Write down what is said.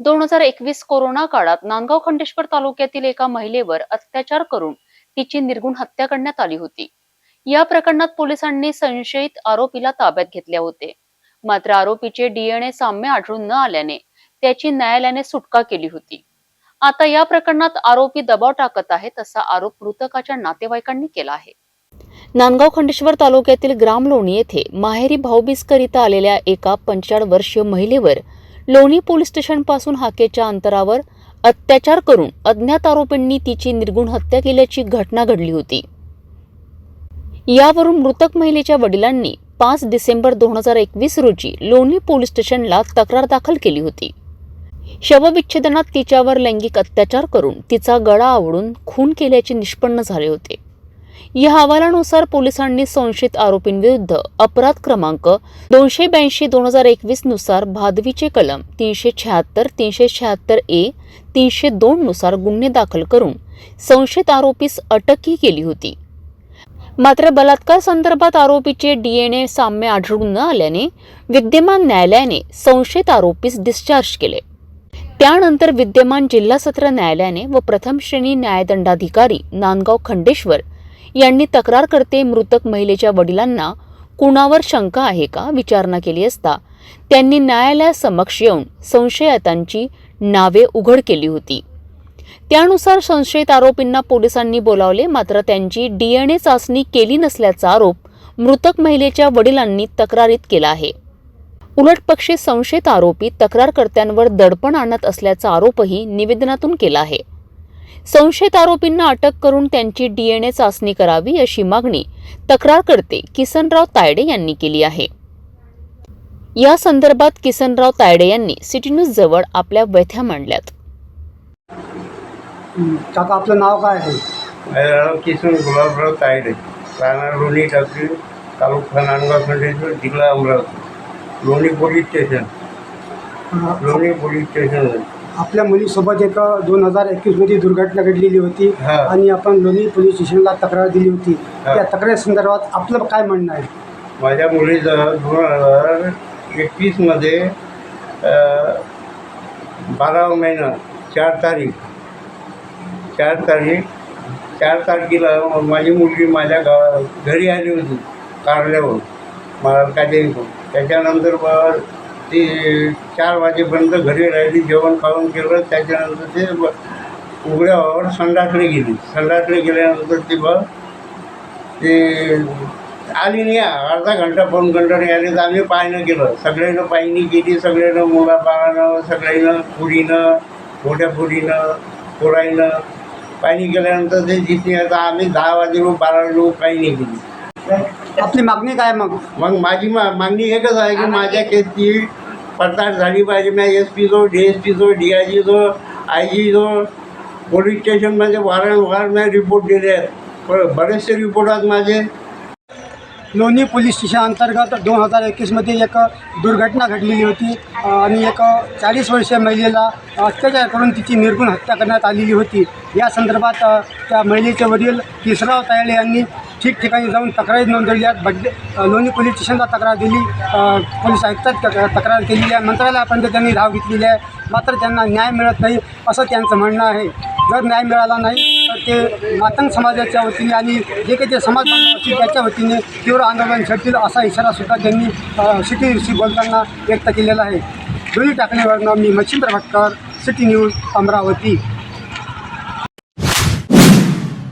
दोन हजार एकवीस कोरोना काळात नांदगाव खंडेश्वर तालुक्यातील एका महिलेवर अत्याचार करून तिची निर्गुण हत्या करण्यात आली होती. या प्रकरणात पोलिसांनी संशयित आरोपीला ताब्यात घेतले होते. मात्र आरोपीचे डीएनए साम्य आढळून न आल्याने त्याची न्यायालयाने सुटका केली होती. आता या प्रकरणात आरोपी दबाव टाकत आहेत असा आरोप मृतकाच्या नातेवाईकांनी केला आहे. नांदगाव खंडेश्वर तालुक्यातील ग्रामलोणी येथे माहेरी भाऊबीजकरिता आलेल्या एका पंचाळ वर्षीय महिलेवर लोणी पोलीस स्टेशनपासून हाकेच्या अंतरावर अत्याचार करून अज्ञात आरोपींनी तिची निर्गुण हत्या केल्याची घटना घडली होती. यावरून मृतक महिलेच्या वडिलांनी पाच डिसेंबर दोन हजार एकवीस रोजी लोणी पोलीस स्टेशनला तक्रार दाखल केली होती. शवविच्छेदनात तिच्यावर लैंगिक अत्याचार करून तिचा गळा आवडून खून केल्याचे निष्पन्न झाले होते. या अहवालानुसार पोलिसांनी संशयित आरोपींविरुद्ध अपराध क्रमांक दोनशे ब्याऐंशी दोन हजार एकवीसनुसार भादवीचे कलम तीनशे शहात्तर तीनशे शहात्तर ए तीनशे दोन नुसार गुन्हे दाखल करून संशयित आरोपीस अटकही केली होती. मात्र बलात्कार संदर्भात आरोपीचे डीएनए साम्य आढळून न आल्याने विद्यमान न्यायालयाने संशयित आरोपीस डिस्चार्ज केले. त्यानंतर विद्यमान जिल्हा सत्र न्यायालयाने व प्रथम श्रेणी न्यायदंडाधिकारी नांदगाव खंडेश्वर यांनी तक्रार करते मृतक महिलेच्या वडिलांना कुणावर शंका आहे का विचारणा केली असता त्यांनी न्यायालयासमक्ष येऊन संशयितांची नावे उघड केली होती. त्यानुसार संशयित आरोपींना पोलिसांनी बोलावले मात्र त्यांची डीएनए चाचणी केली नसल्याचा आरोप मृतक महिलेच्या वडिलांनी तक्रारीत केला आहे. उलटपक्षी संशयित आरोपी तक्रारकर्त्यांवर दडपण आणत असल्याचा आरोपही निवेदनातून केला आहे. संशयित आरोपींना अटक करून त्यांची डीएनए चाचणी करावी अशी मागणी तक्रारकर्ते किसनराव तायडे यांनी केली आहे. या संदर्भात किसनराव तायडे यांनी सिटी न्यूज जवळ आपल्या व्यथ्या मांडल्यात. काका आपलं नाव काय आहे? माझं नाव किसन गुलाबराव तायडे. राहणार लोणी टाकली तालुका नांदगाव खंडेश्वर जिल्हा Amravati. Loni police station. Loni police station. आपल्या मुलीसोबत एक दोन हजार एकवीसमध्ये दुर्घटना घडलेली होती. आणि आपण लोणी पोलीस स्टेशनला तक्रार दिली होती. त्या तक्रारी संदर्भात आपलं काय म्हणणं आहे माझ्या मुलीचं दोन हजार एकवीसमध्ये बारावा महिना चार तारीख चार तारीख चार तारखेला माझी मुलगी माझ्या गा घरी आली होती कारल्यावर मला काय त्याच्यानंतर ती चार वाजेपर्यंत घरी राहिली जेवण खाऊन केलं त्याच्यानंतर ते ब- उघड्यावर संडासले गेली. संडासले गेल्यानंतर ती बघ ते आली नाही. अर्धा घंटा पाऊन घंटा नाही आली तर आम्ही पाहणं केलं सगळ्यांना पाहिणी केली सगळ्यांना मुला बाळानं सगळ्यांना पुरीनं मोठ्या पुरीनं पोराईनं पाणी केल्यानंतर ते जिथे आता आम्ही दहा वाजेलो बारा वाजेलो पाहणी केली आपली मागणी काय मग? मग माझी मा मागणी एकच आहे की माझ्या केसची पडताळ झाली पाहिजे. मी एस पी जो डी एस पी जो डी आय जी जो आय जी जो पोलीस स्टेशनमध्ये वारंवार मी रिपोर्ट दिले. आहेत बरेचसे रिपोर्ट आहेत माझे. लोणी पोलीस स्टेशन अंतर्गत दोन हजार एकवीसमध्ये एक दुर्घटना घडलेली होती. आणि एक चाळीस वर्षीय महिलेला अत्याचार करून तिची निर्गुण हत्या करण्यात आलेली होती. या संदर्भात त्या महिलेचे वडील किसराव तायडे यांनी ठिकठिकाणी जाऊन तक्रारी नोंदवली आहेत. बड्डे लोणी पोलीस स्टेशनला तक्रार दिली. पोलीस आयुक्तात तक्रार केलेली आहे. मंत्रालयापर्यंत त्यांनी धाव घेतलेली आहे. मात्र त्यांना न्याय मिळत नाही असं त्यांचं म्हणणं आहे. जर न्याय मिळाला नाही तर ते मातंग समाजाच्या वतीने आणि जे काही ते समाज असतील त्याच्या वतीने तीव्र आंदोलन छेडतील असा इशारासुद्धा त्यांनी अ, सिटीशी बोलताना व्यक्त केलेला आहे. दोन्ही टाकणीवरनं मी मच्छिंद्र भटकर सिटी न्यूज अमरावती.